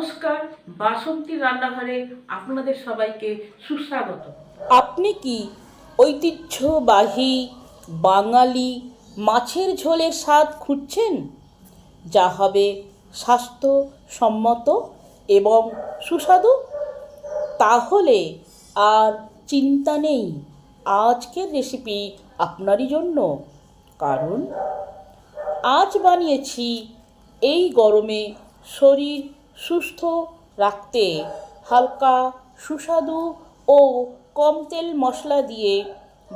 নমস্কার, বাসন্তী রান্নাঘরে আপনাদের সবাইকে সুস্বাগত। আপনি কি ঐতিহ্যবাহী বাঙালি মাছের ঝোলের স্বাদ খুঁজছেন? যা হবে স্বাস্থ্যসম্মত এবং সুস্বাদু? তাহলে আর চিন্তা নেই, আজকের রেসিপি আপনারই জন্য। কারণ আজ বানিয়েছি এই গরমে শরীর সুস্থ রাখতে, হালকা, সুস্বাদু ও কম তেল মশলা দিয়ে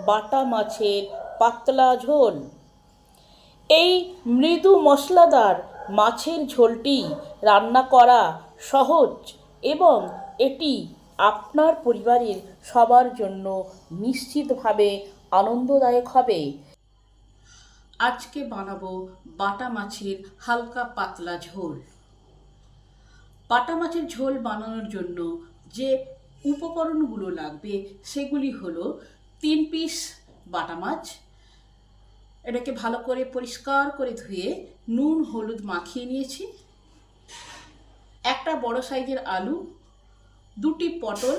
বাটা মাছের পাতলা ঝোল। এই মৃদু মশলাদার মাছের ঝোলটি রান্না করা সহজ এবং এটি আপনার পরিবারের সবার জন্য নিশ্চিতভাবে আনন্দদায়ক হবে। আজকে বানাবো বাটা মাছের হালকা পাতলা ঝোল। বাটা মাছের ঝোল বানানোর জন্য যে উপকরণগুলো লাগবে, সেগুলি হলো তিন পিস বাটা মাছ এটাকে ভালো করে পরিষ্কার করে ধুয়ে নুন, হলুদ মাখিয়ে নিয়েছি। একটা বড় সাইজের আলু, দুটি পটল,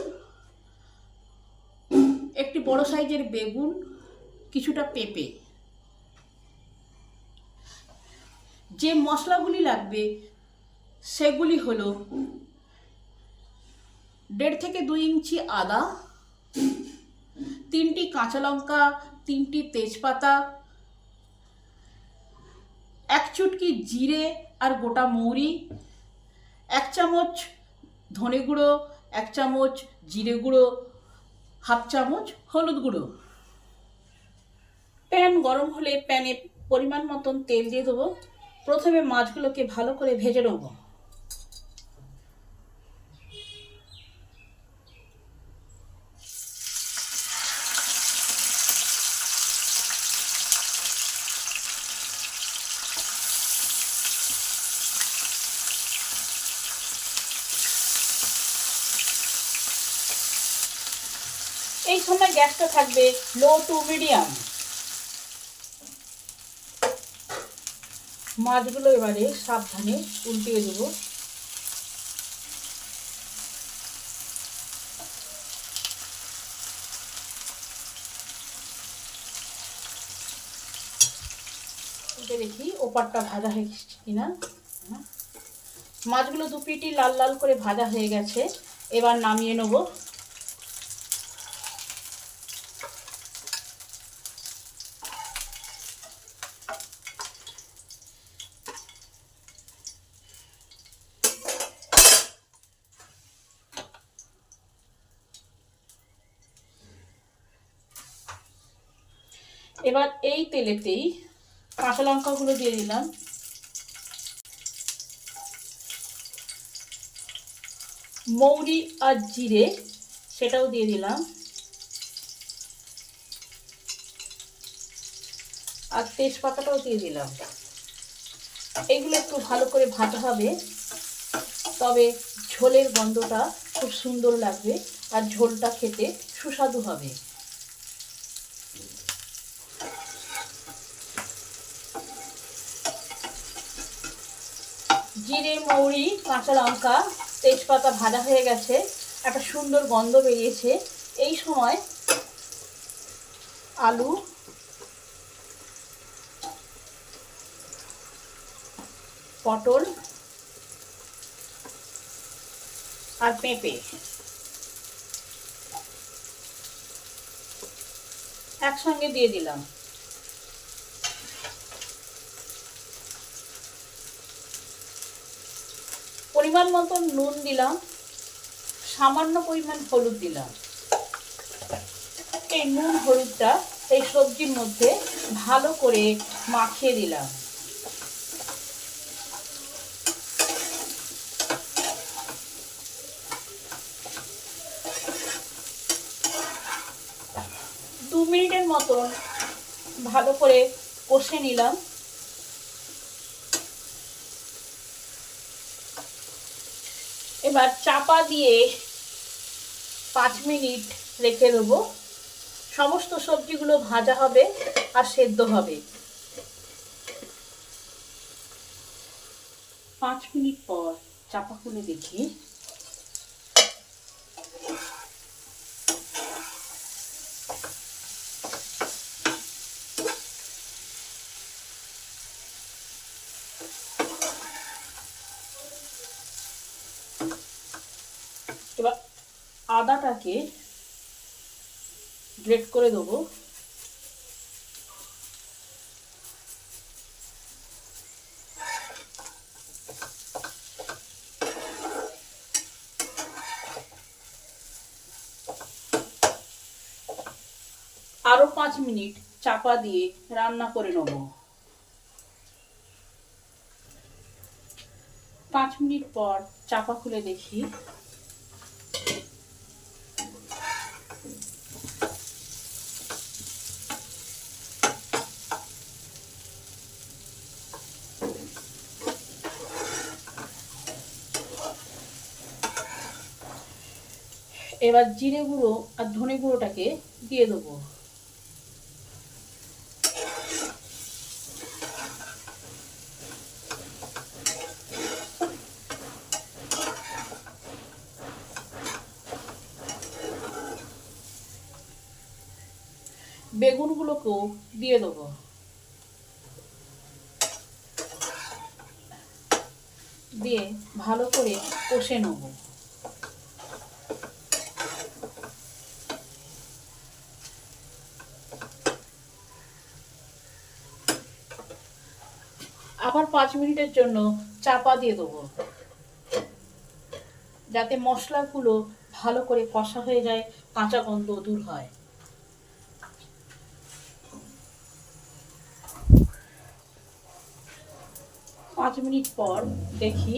একটি বড় সাইজের বেগুন, কিছুটা পেঁপে। যে মশলাগুলি লাগবে সেগুলি হলো দেড় থেকে দুই ইঞ্চি আদা, তিনটি কাঁচা লঙ্কা, তিনটি তেজপাতা, এক চুটকি জিরে আর গোটা মৌরি, এক চামচ ধনে গুঁড়ো, এক চামচ জিরে গুঁড়ো, হাফ চামচ হলুদ গুঁড়ো। প্যান গরম হলে প্যানে পরিমাণ মতন তেল দিয়ে দেবো। প্রথমে মাছগুলোকে ভালো করে ভেজে নেব। এই সময় গ্যাসটা থাকবে লো টু মিডিয়াম। মাছগুলো এবারে সাবধানে উল্টিয়ে দেবো। দেখি ওপারটা ভাজা হয়ে গেছে কিনা। মাছগুলো দু পিটি লাল লাল করে ভাজা হয়ে গেছে। এবার নামিয়ে নেব। এবার এই তেলেতেই কাঁচা লঙ্কাগুলো দিয়ে দিলাম। মৌরি আর জিরে সেটাও দিয়ে দিলাম। আর তেজপাতাটাও দিয়ে দিলাম। এগুলো একটু ভালো করে ভাজা হবে, তবে ঝোলের গন্ধটা খুব সুন্দর লাগবে আর ঝোলটা খেতে সুস্বাদু হবে। জিরে, মৌরি, কাঁচা লঙ্কা, তেজপাতা ভাজা হয়ে গেছে, একটা সুন্দর গন্ধ বেরিয়েছে। এই সময় আলু পটল আর পেঁপে। একসঙ্গে দিয়ে দিলাম। পরিমাণ মতন নুন দিলাম, সামান্য পরিমাণ হলুদ দিলাম। এই নুন হলুদটা এই সবজির মধ্যে ভালো করে মাখিয়ে দিলাম। দু মিনিটের মতন ভালো করে কষে নিলাম। এবার চাপা দিয়ে পাঁচ মিনিট রেখে দেবো। সমস্ত সবজিগুলো ভাজা হবে আর সেদ্ধ হবে। পাঁচ মিনিট পর চাপা খুলে দেখি এবার আদাটাকে গ্রেট করে দেবো। আরও পাঁচ মিনিট চাপা দিয়ে রান্না করে নেব। পাঁচ মিনিট পর চাপা খুলে দেখি। এবার জিরে গুঁড়ো আর ধনে গুঁড়োটাকে দিয়ে দেবো। বেগুনগুলোকেও দিয়ে দেবো। দিয়ে ভালো করে কষে নেব। আবার পাঁচ মিনিটের জন্য চাপা দিয়ে দেবো। যাতে মশলাগুলো ভালো করে কষা হয়ে যায়, কাঁচা গন্ধ দূর হয়। পাঁচ মিনিট পর দেখি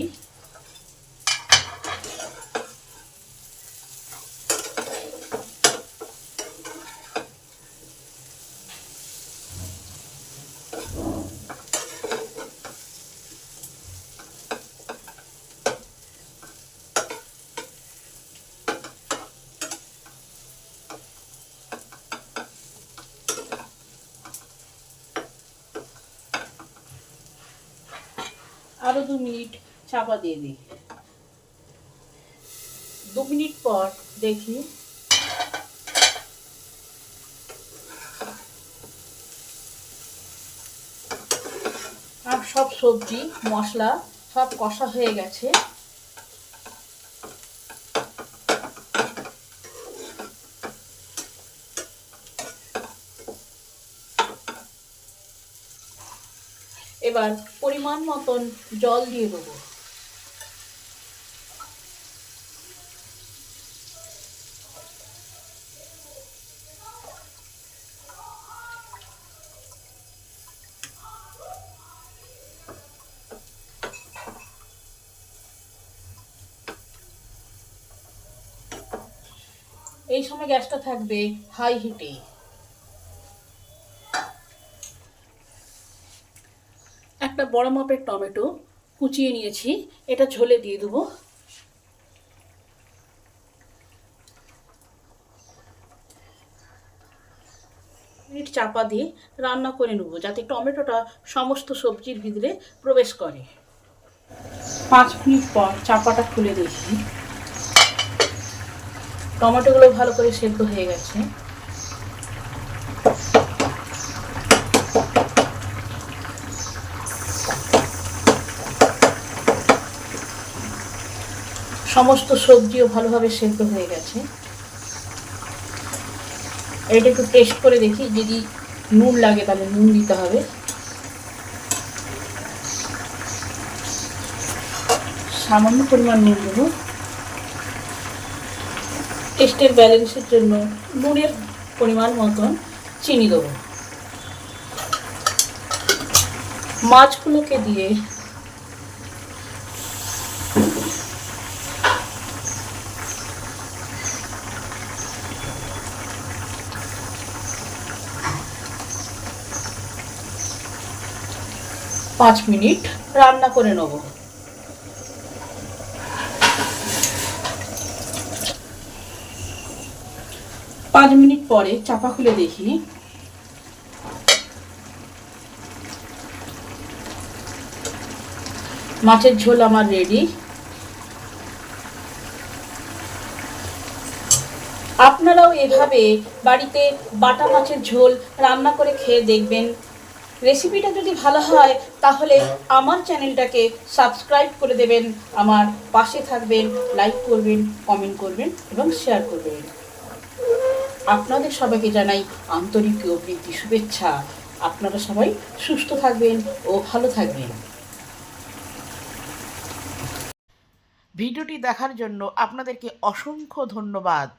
আরও দু মিনিট চাপা দিয়ে দিই। দু মিনিট পর দেখি। আর সব সবজি, মশলা সব কষা হয়ে গেছে। এবার পরিমাণ মতন জল দিয়ে দেবো। এই সময় গ্যাসটা থাকবে হাই হিটে একটা বড় মাপের টমেটো কুচিয়ে নিয়েছি। এটা ঝোলে দিয়ে দেবো। মিনিট চাপা দিয়ে রান্না করে নেব, যাতে টমেটোটা সমস্ত সবজির ভিতরে প্রবেশ করে। পাঁচ মিনিট পর চাপাটা খুলে দেখি। টমেটোগুলো ভালো করে সেদ্ধ হয়ে গেছে। সমস্ত সবজিও ভালোভাবে সেদ্ধ হয়ে গেছে। এটা একটু টেস্ট করে দেখি, যদি নুন লাগে তাহলে নুন দিতে হবে। সামান্য পরিমাণ নুন দেবো। টেস্টের ব্যালেন্সের জন্য নুনের পরিমাণ মতন চিনি দেবো। মাছগুলোকে দিয়ে পাঁচ মিনিট রান্না করে নেব। পাঁচ মিনিট পরে চাপা খুলে দেখি। মাছের ঝোল আমার রেডি আপনারাও এভাবে বাড়িতে বাটা মাছের ঝোল রান্না করে খেয়ে দেখবেন। রেসিপিটা যদি ভালো হয় তাহলে আমার চ্যানেলটাকে সাবস্ক্রাইব করে দেবেন আমার পাশে থাকবেন লাইক করবেন কমেন্ট করবেন এবং শেয়ার করবেন। আপনাদের সবাইকে জানাই আন্তরিক ও প্রীতি শুভেচ্ছা। আপনারা সবাই সুস্থ থাকবেন ও ভালো থাকবেন। ভিডিওটি দেখার জন্য আপনাদেরকে অসংখ্য ধন্যবাদ।